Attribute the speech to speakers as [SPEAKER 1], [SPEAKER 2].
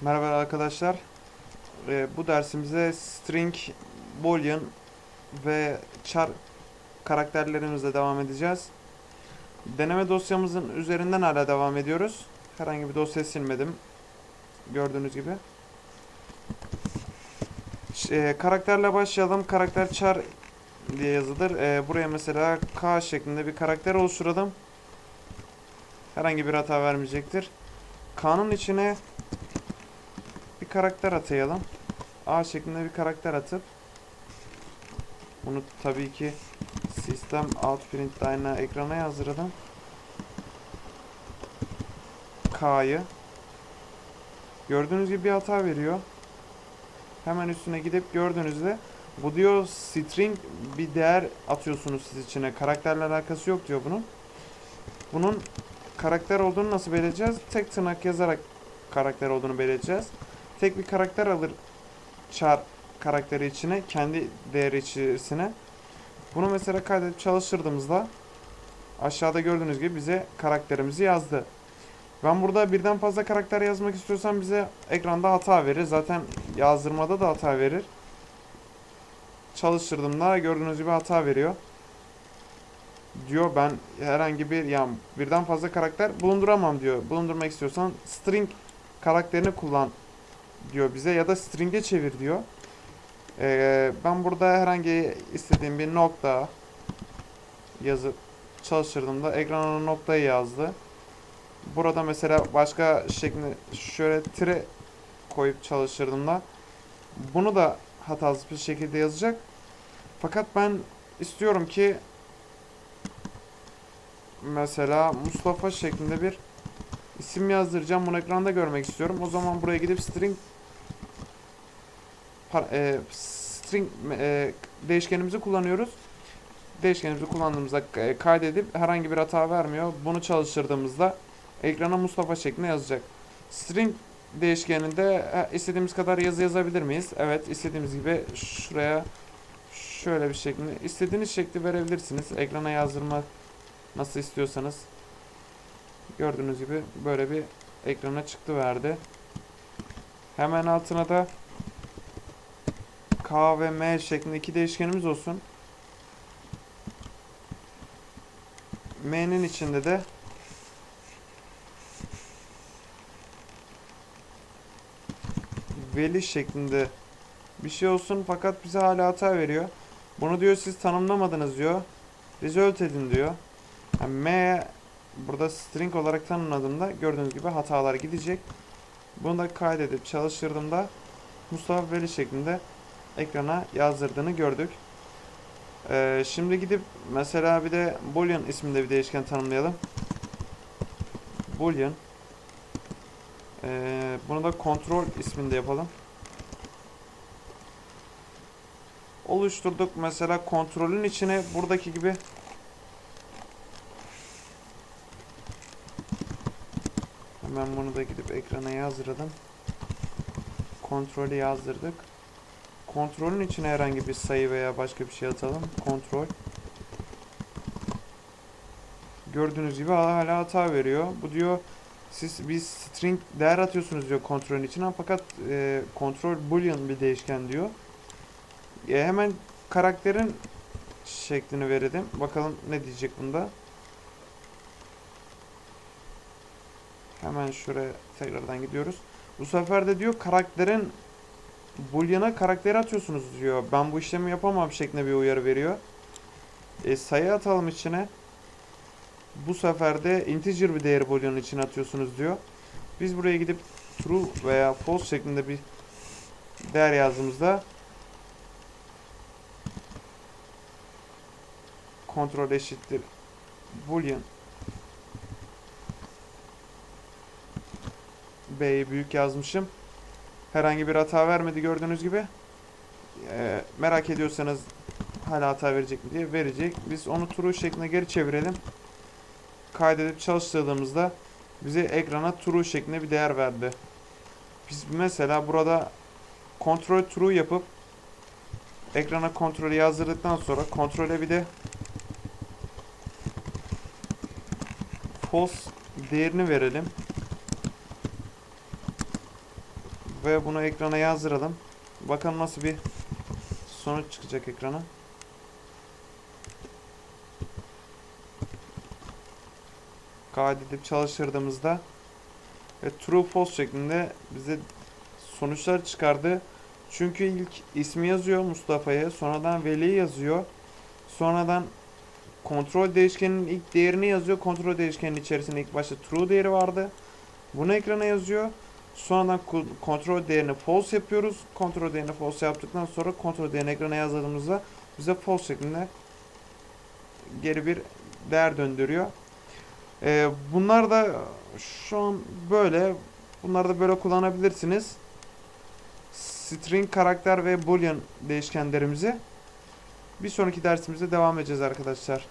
[SPEAKER 1] Merhaba arkadaşlar. Ee, bu dersimize string, boolean ve char karakterlerimizle devam edeceğiz. Deneme dosyamızın üzerinden hala devam ediyoruz. Herhangi bir dosya silmedim. Gördüğünüz gibi. Ş- e, karakterle başlayalım. Karakter char diye yazılır. E, buraya mesela K şeklinde bir karakter oluşturalım. Herhangi bir hata vermeyecektir. K'nın içine karakter atayalım. A şeklinde bir karakter atıp bunu tabii ki sistem outprint line'a ekrana yazdıralım. K'yı gördüğünüz gibi bir hata veriyor. Hemen üstüne gidip gördüğünüzde bu diyor string bir değer atıyorsunuz siz içine. Karakterle alakası yok diyor bunun. Bunun karakter olduğunu nasıl belirleyeceğiz? Tek tırnak yazarak karakter olduğunu belirleyeceğiz. Tek bir karakter alır char karakteri içine, kendi değeri içerisine. Bunu mesela kaydedip çalıştırdığımızda aşağıda gördüğünüz gibi bize karakterimizi yazdı. Ben burada birden fazla karakter yazmak istiyorsam bize ekranda hata verir. Zaten yazdırmada da hata verir. Çalıştırdığımda gördüğünüz gibi hata veriyor. Diyor ben herhangi bir yani birden fazla karakter bulunduramam diyor. Bulundurmak istiyorsan string karakterini kullan diyor bize ya da string'e çevir diyor. Ee, ben burada herhangi istediğim bir nokta yazıp çalıştırdığımda ekrana noktayı yazdı. Burada mesela başka şeklinde şöyle tire koyup çalıştırdığımda bunu da hatasız bir şekilde yazacak. Fakat ben istiyorum ki mesela Mustafa şeklinde bir isim yazdıracağım. Bunu ekranda görmek istiyorum. O zaman buraya gidip string e, string e, değişkenimizi kullanıyoruz. Değişkenimizi kullandığımızda e, kaydedip herhangi bir hata vermiyor. Bunu çalıştırdığımızda ekrana Mustafa şeklinde yazacak. String değişkeninde e, istediğimiz kadar yazı yazabilir miyiz? Evet, istediğimiz gibi şuraya şöyle bir şeklinde istediğiniz şekli verebilirsiniz. Ekrana yazdırma nasıl istiyorsanız. Gördüğünüz gibi böyle bir ekrana çıktı verdi. Hemen altına da K ve M şeklinde iki değişkenimiz olsun. M'nin içinde de veli şeklinde bir şey olsun fakat bize hala hata veriyor. Bunu diyor siz tanımlamadınız diyor. Result edin diyor. Yani M burada string olarak tanımladığımda gördüğünüz gibi hatalar gidecek. Bunu da kaydedip çalıştırdığımda Mustafa Veli şeklinde ekrana yazdırdığını gördük. Ee, şimdi gidip mesela bir de boolean isminde bir değişken tanımlayalım. Boolean. Ee, bunu da kontrol isminde yapalım. Oluşturduk. Mesela kontrolün içine buradaki gibi Hemen bunu da gidip ekrana yazdıralım. Kontrolü yazdırdık. Kontrolün içine herhangi bir sayı veya başka bir şey atalım. Kontrol. Gördüğünüz gibi hala hata veriyor. Bu diyor siz bir string değer atıyorsunuz diyor kontrolün içine fakat e, kontrol boolean bir değişken diyor. E, hemen karakterin şeklini verelim. Bakalım ne diyecek bunda. Hemen şuraya tekrardan gidiyoruz. Bu sefer de diyor karakterin boolean'a karakteri atıyorsunuz diyor. Ben bu işlemi yapamam şeklinde bir uyarı veriyor. E, sayı atalım içine. Bu sefer de integer bir değeri boolean'ın içine atıyorsunuz diyor. Biz buraya gidip true veya false şeklinde bir değer yazdığımızda kontrol eşittir boolean B'yi büyük yazmışım. Herhangi bir hata vermedi gördüğünüz gibi. Ee, merak ediyorsanız hala hata verecek mi diye verecek. Biz onu true şeklinde geri çevirelim. Kaydedip çalıştırdığımızda bize ekrana true şeklinde bir değer verdi. Biz mesela burada kontrol true yapıp ekrana kontrolü yazdırdıktan sonra kontrole bir de false değerini verelim. Ve bunu ekrana yazdıralım. Bakalım nasıl bir sonuç çıkacak ekrana. kaydedip çalıştırdığımızda ve true false şeklinde bize sonuçlar çıkardı. Çünkü ilk ismi yazıyor Mustafa'yı, sonradan Veli yazıyor. Sonradan kontrol değişkeninin ilk değerini yazıyor. Kontrol değişkeninin içerisinde ilk başta true değeri vardı. Bunu ekrana yazıyor. Sonradan kontrol değerini false yapıyoruz. Kontrol değerini false yaptıktan sonra kontrol değerini ekrana yazdığımızda bize false şeklinde geri bir değer döndürüyor. Ee, bunlar da şu an böyle. Bunları da böyle kullanabilirsiniz. String karakter ve boolean değişkenlerimizi bir sonraki dersimizde devam edeceğiz arkadaşlar.